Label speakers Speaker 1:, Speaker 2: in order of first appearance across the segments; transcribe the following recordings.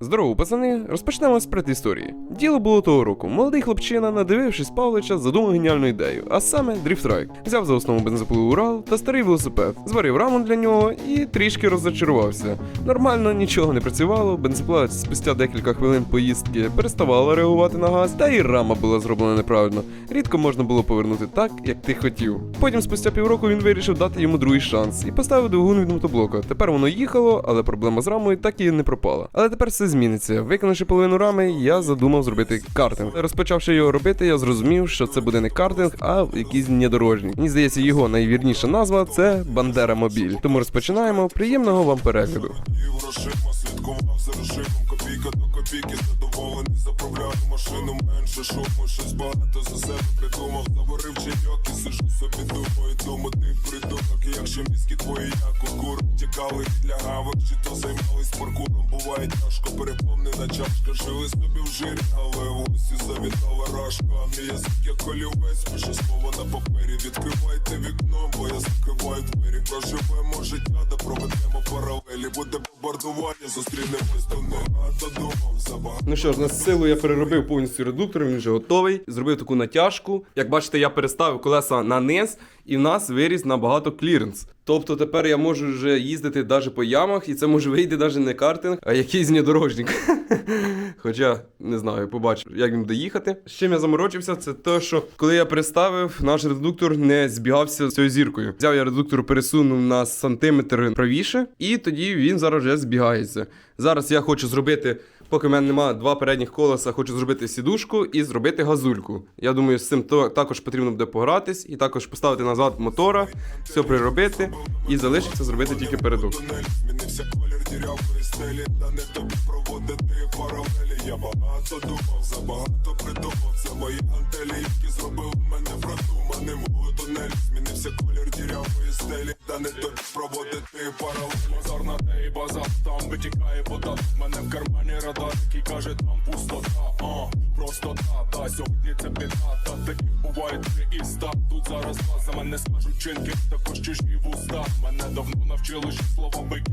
Speaker 1: Здорово, пацани, розпочнемо з предісторії. Діло було того року. Молодий хлопчина, надивившись Павлича, задумав геніальну ідею, а саме дріфтрайк. Взяв за основу бензопилу Урал та старий велосипед, зварив раму для нього і трішки роззачарувався. Нормально нічого не працювало, бензопила спустя декілька хвилин поїздки переставала реагувати на газ, та і рама була зроблена неправильно. Рідко можна було повернути так, як ти хотів. Потім, спустя півроку, він вирішив дати йому другий шанс і поставив двигун від мотоблока. Тепер воно їхало, але проблема з рамою так і не пропала. Але тепер все зміниться. Виконавши половину рами, я задумав зробити картинг. Розпочавши його робити, я зрозумів, що це буде не картинг, а якийсь внедорожник. Мені здається, його найвірніша назва це Бандера Мобіль. Тому розпочинаємо. Приємного вам перегляду.
Speaker 2: Слідкував за режимом Копійка до копійки задоволений Заправляю машину. Менше шуму Щось багато за себе придумав. Заварив чайок і сижу собі думаю Думати придумок І якщо мізки твої як у кур Тікали для гавок Чи то займались паркуром Буває тяжко. Переповнена чашка Жили собі в жирі Але в гості завітала рашка. А мій язик як олівець Пише слово на папері. Відкривайте вікно, бо я закриваю двері. Проживемо життя, да проведемо паралелі Буде бомбардування, зустрінемось до Багато думав, забагато
Speaker 1: Ну що ж, на силу я переробив повністю редуктор, він вже готовий. Зробив таку натяжку. Як бачите, я переставив колеса на низ, і в нас виріс набагато кліренс. Тобто тепер я можу вже їздити навіть по ямах, і це може вийти навіть не картинг, а якийсь внедорожник. Хоча не знаю, побачу, як він буде їхати. З чим я заморочився, це те, що коли я переставив, наш редуктор не збігався з цією зіркою. Взяв я редуктор, пересунув на сантиметр правіше, і тоді він зараз вже збігається. Зараз я хочу зробити. Поки в мене немає два передніх колеса, хочу зробити сідушку і зробити газульку. Я думаю, з цим також потрібно буде погратись і також поставити назад мотора, все приробити і залишиться зробити тільки передок.
Speaker 2: Я багато думав, забагато придумав Це мої антелі, які зробили мене продуманим не ти паралелі Базар на те і базар, там витікає вода В Мене в кармані радар, який каже там пустота. А, Просто та, сьогодні це біда. Та таких буває три і ста. Тут зараз два за мене скажуть чинки Також чужі вуста. Мене давно навчили, що слова викину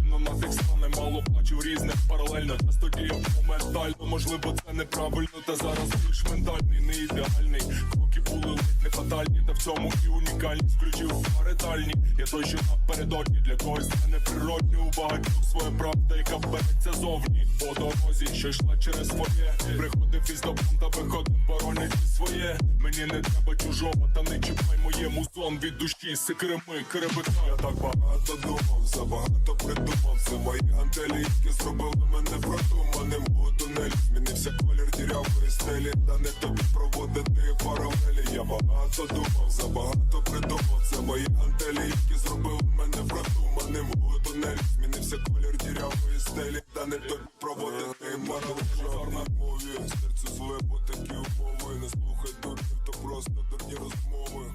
Speaker 2: фари дальні Я той, що напередодні Для когось це неприродні У багатьох своя правда, яка береться зовні. По дорозі, що йшла через своє Приходив із добром та виходив боронити своє. Мені не треба чужого, та не чіпай моєму сон від душі Секреми, керебика Я так багато думав, забагато придумав. Це мої антелі, які зробили мене продуманим. У тунель Змінився колір дірявої стелі. Та не тобі проводити паралелі. Я багато думав, забагато придумав. Це мої антелі, які зробили мене продуманим у тунель Змінився колір дірявої стелі. Та не тобі проводити паралелі Зорна мові, серце зле, бо такі умови. Не слухай дурнів, то просто дурні розмови.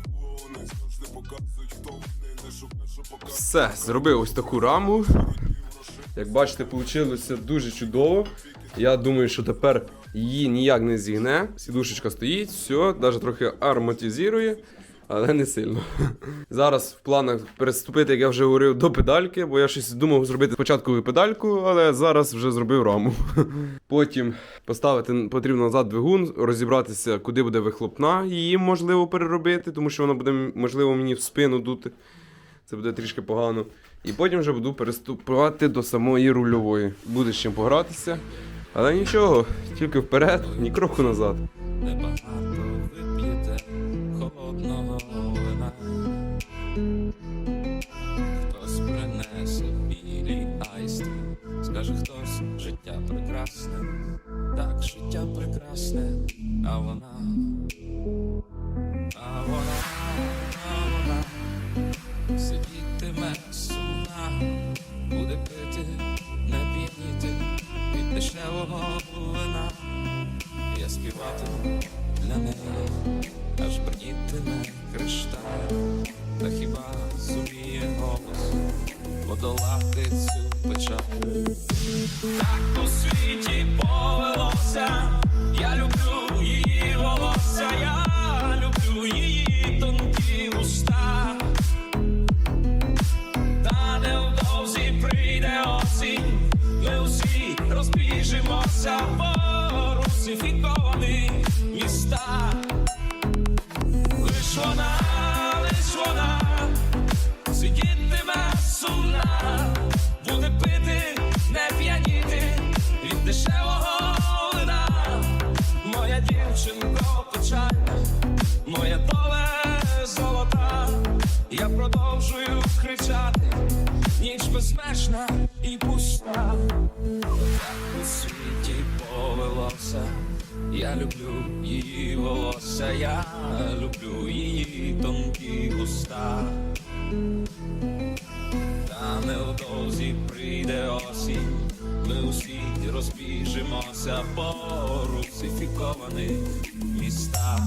Speaker 2: Вони завжди показують, хто вони не шукай, що показують.
Speaker 1: Все, зробив ось таку раму. Як бачите, вийшло дуже чудово. Я думаю, що тепер її ніяк не зігне. Сідушечка стоїть, все, навіть трохи ароматизує, але не сильно. Зараз в планах переступити, як я вже говорив, до педальки, бо я щось думав зробити спочатку педальку, але зараз вже зробив раму. Потім поставити потрібно назад двигун, розібратися, куди буде вихлопна, її можливо переробити, тому що вона буде, можливо, мені в спину дути. Це буде трішки погано. І потім вже буду переступати до самої рульової. Буде з чим погратися. Але нічого, тільки вперед, ні кроку назад.
Speaker 3: Небагато вип'єте холодного життя прекрасне, так життя прекрасне, а вона, а вона, а вона сидітиме сумна, буде пити, не п'яніти від дешевого вина. Я співатиму для неї, аж брнітиме кришталь, та хіба зуміє голос подолати цю печаль? Так у світі дівчинко печальна, моя доле золота. Я продовжую кричати, ніч безмежна і пуста. У світі повелося, я люблю її волосся, я люблю її тонкі уста. Та невдовзі прийде осінь, ми усі розбіжимося по русифікованих містах.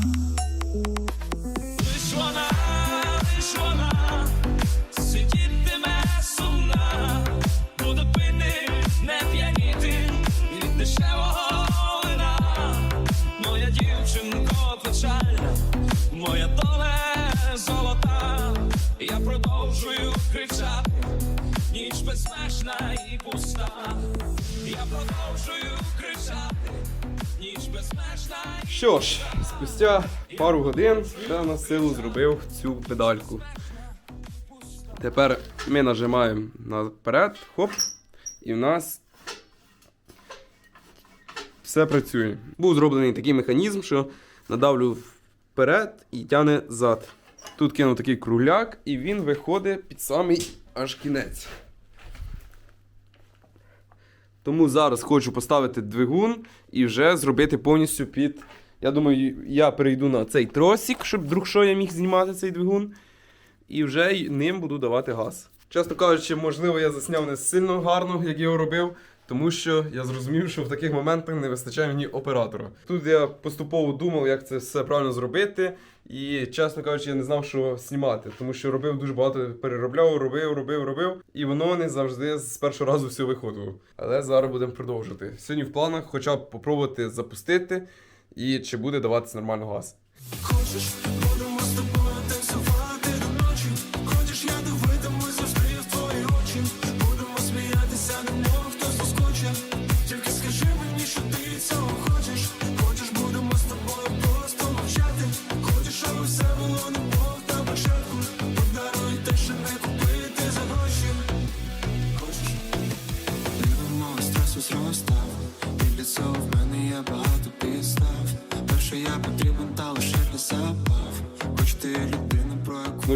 Speaker 1: Спустя пару годин я на силу зробив цю педальку. Тепер ми нажимаємо наперед, хоп, і в нас все працює. Був зроблений такий механізм, що надавлю вперед і тягне зад. Тут кинув такий кругляк, і він виходить під самий аж кінець. Тому зараз хочу поставити двигун і вже зробити повністю під. Я думаю, я перейду на цей тросик, щоб вдруг що я міг знімати цей двигун. І вже ним буду давати газ. Чесно кажучи, можливо, я засняв не сильно гарно, як я його робив, тому що я зрозумів, що в таких моментах не вистачає мені оператора. Тут я поступово думав, як це все правильно зробити. І, чесно кажучи, я не знав, що знімати, тому що робив дуже багато, переробляв, робив, робив, робив, і воно не завжди з першого разу все виходило. Але зараз будемо продовжувати. Сьогодні в планах хоча б попробувати запустити і чи буде даватися нормально газ.
Speaker 4: Хочеш, будемо з тобою танцювати до ночі. Хочеш, я дивитимусь завжди твої очі.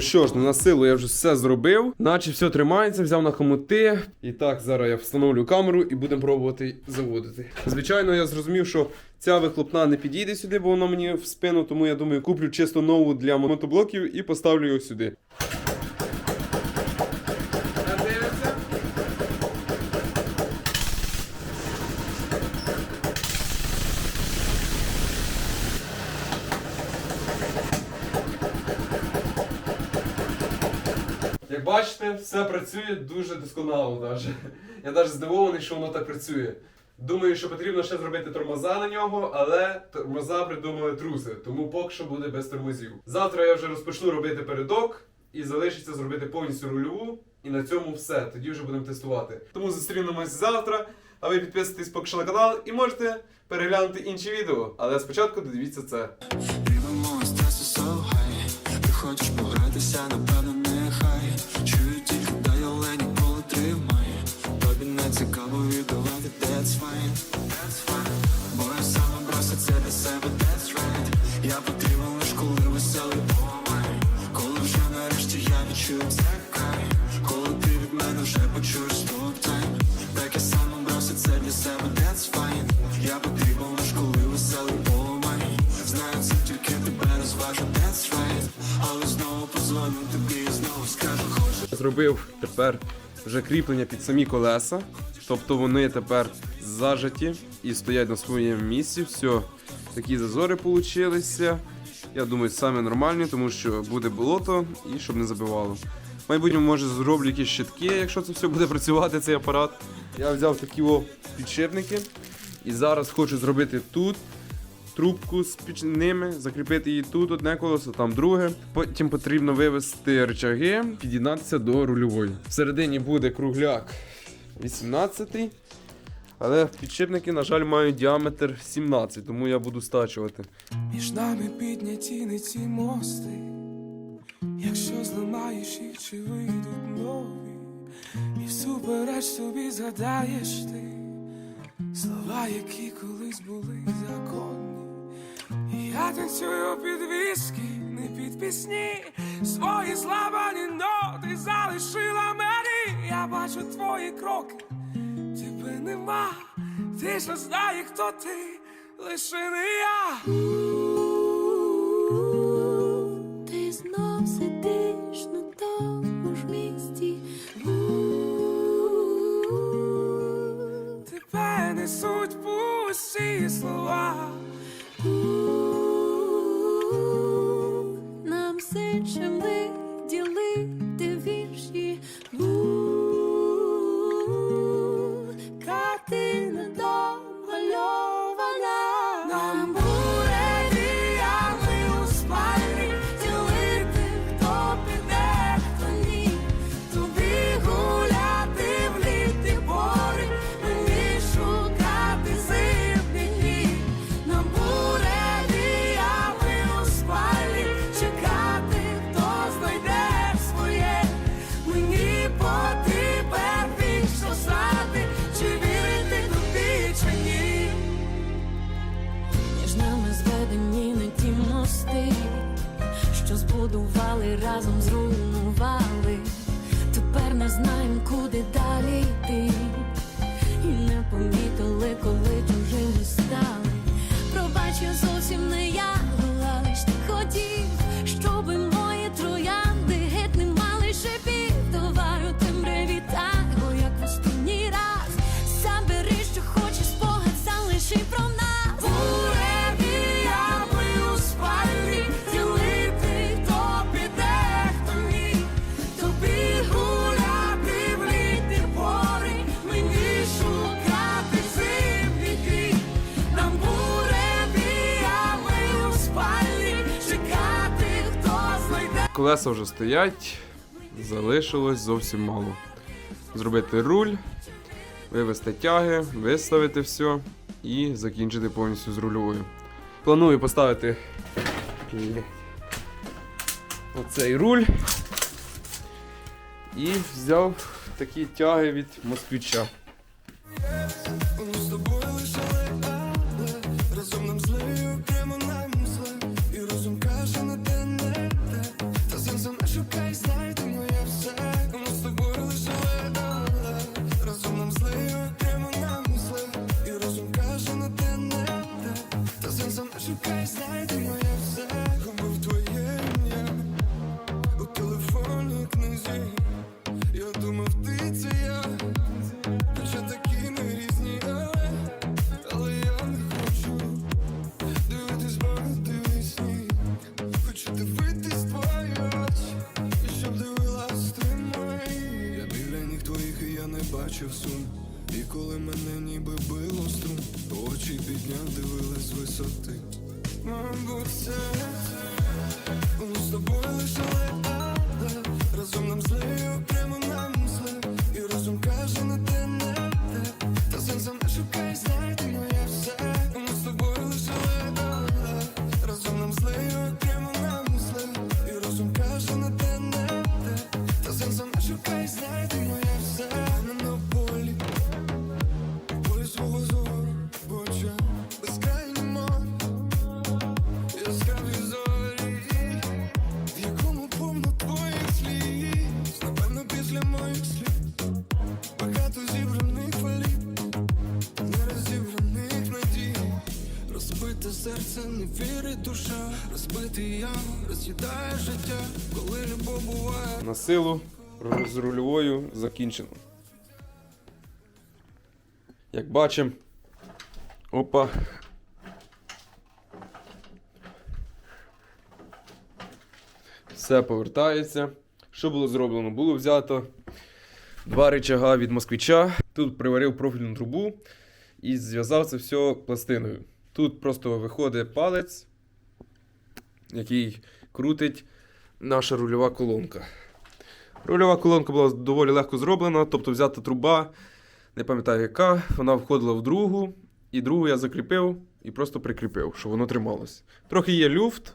Speaker 4: Що
Speaker 1: ж, ну на силу я вже все зробив, наче все тримається, взяв на хомути. І так, зараз я встановлю камеру і будемо пробувати заводити. Звичайно, я зрозумів, що ця вихлопна не підійде сюди, бо вона мені в спину, тому я думаю, куплю чисто нову для мотоблоків і поставлю його сюди. Як все працює дуже досконало. Даже. Я навіть здивований, що воно так працює. Думаю, що потрібно ще зробити тормоза на нього, але тормоза придумали труси, тому поки що буде без тормозів. Завтра я вже розпочну робити передок і залишиться зробити повністю рульову. І на цьому все. Тоді вже будемо тестувати. Тому зустрінемось завтра. А ви підписуйтесь поки що на канал і можете переглянути інші відео. Але спочатку додивіться це.
Speaker 4: Я потрібен лиш коли веселий помай. Коли вже нарешті я відчую кай Коли ти від мене вже почуєш стоп тайм. Так я сам це для себе, that's Я потрібен лиш коли веселий помай. Знаю, це тільки тебе розважу, that's right. Але знову позвоню тобі знову скажу
Speaker 1: Зробив тепер вже кріплення під самі колеса. Тобто вони тепер зажаті і стоять на своєму місці. Все, такі зазори получилися. Я думаю, саме нормальні, тому що буде болото і щоб не забивало. В майбутньому може зроблю якісь щитки, якщо це все буде працювати, цей апарат. Я взяв такі о підшипники і зараз хочу зробити тут трубку з пічними, закріпити її тут одне колесо, там друге. Потім потрібно вивести рычаги, під'єднатися до рульової. Всередині буде кругляк 18.
Speaker 5: Але підшипники, на жаль, мають діаметр 17, тому я буду стачувати.
Speaker 6: Між нами підняті не ці мости. Якщо зламаєш їх, чи вийдуть нові, і всупереч собі згадаєш ти слова, які колись були законні. І Я танцюю під віскі, не під пісні, свої зламані ноти залишила мене я бачу твої кроки, тебе нема, ти ж знає, хто ти, лише не я.
Speaker 5: колеса вже стоять, залишилось зовсім мало. Зробити руль, вивести тяги, виставити все і закінчити повністю з рульовою. Планую поставити оцей руль і взяв такі тяги від москвича.
Speaker 1: серце не вірить душа, розбитий я роз'їдає життя, коли любов буває.
Speaker 5: На силу з рульовою закінчено. Як бачимо, опа. Все повертається. Що було зроблено? Було взято два речага від москвича. Тут приварив профільну трубу і зв'язав це все пластиною. Тут просто виходить палець, який крутить наша рульова колонка. Рульова колонка була доволі легко зроблена, тобто взята труба,
Speaker 1: не пам'ятаю яка, вона входила в другу, і другу я закріпив і просто прикріпив, щоб воно трималось. Трохи є люфт,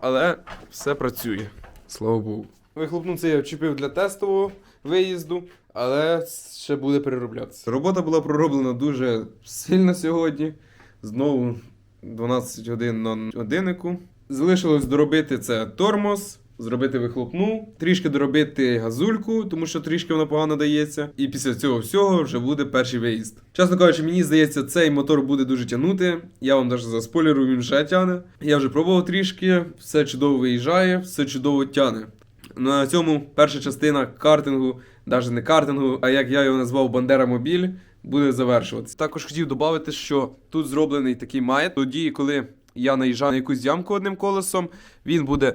Speaker 1: але все працює. Слава Богу. Вихлопну це я вчепив для тестового виїзду, але ще буде перероблятися. Робота була пророблена дуже сильно сьогодні. Знову 12 годин на годиннику. Залишилось доробити це тормоз, зробити вихлопну, трішки доробити газульку, тому що трішки вона погано дається. І після цього всього вже буде перший виїзд. Чесно кажучи, мені здається, цей мотор буде дуже тягнути. Я вам навіть заспойлерую, він вже тягне. Я вже пробував трішки, все чудово виїжджає, все чудово тягне. На цьому перша частина картингу, навіть не картингу, а як я його назвав Бандера Мобіль, буде завершуватися. Також хотів додати, що тут зроблений такий маєт. Тоді, коли я наїжджаю на якусь ямку одним колесом, він буде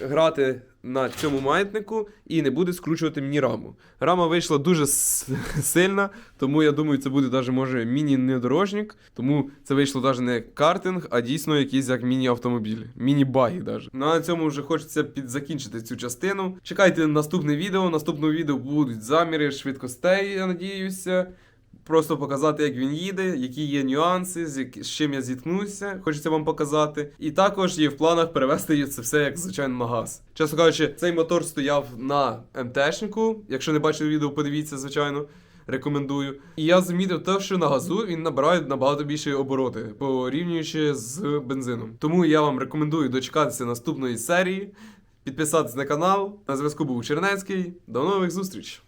Speaker 1: грати на цьому маятнику і не буде скручувати мені раму. Рама вийшла дуже сильна, тому я думаю, це буде навіть може міні-недорожник. Тому це вийшло навіть не картинг, а дійсно якийсь як міні-автомобіль, міні-баги. Ну на цьому вже хочеться підзакінчити цю частину. Чекайте наступне відео. Наступного відео будуть заміри швидкостей, я надіюся. Просто показати, як він їде, які є нюанси, з, як... з чим я зіткнуся, хочеться вам показати. І також є в планах перевести це все як звичайно на газ. Чесно кажучи, цей мотор стояв на МТшнику. Якщо не бачили відео, подивіться, звичайно. Рекомендую. І я замітив те, що на газу він набирає набагато більші обороти, порівнюючи з бензином. Тому я вам рекомендую дочекатися наступної серії, підписатись на канал. На зв'язку був Чернецький. До нових зустріч!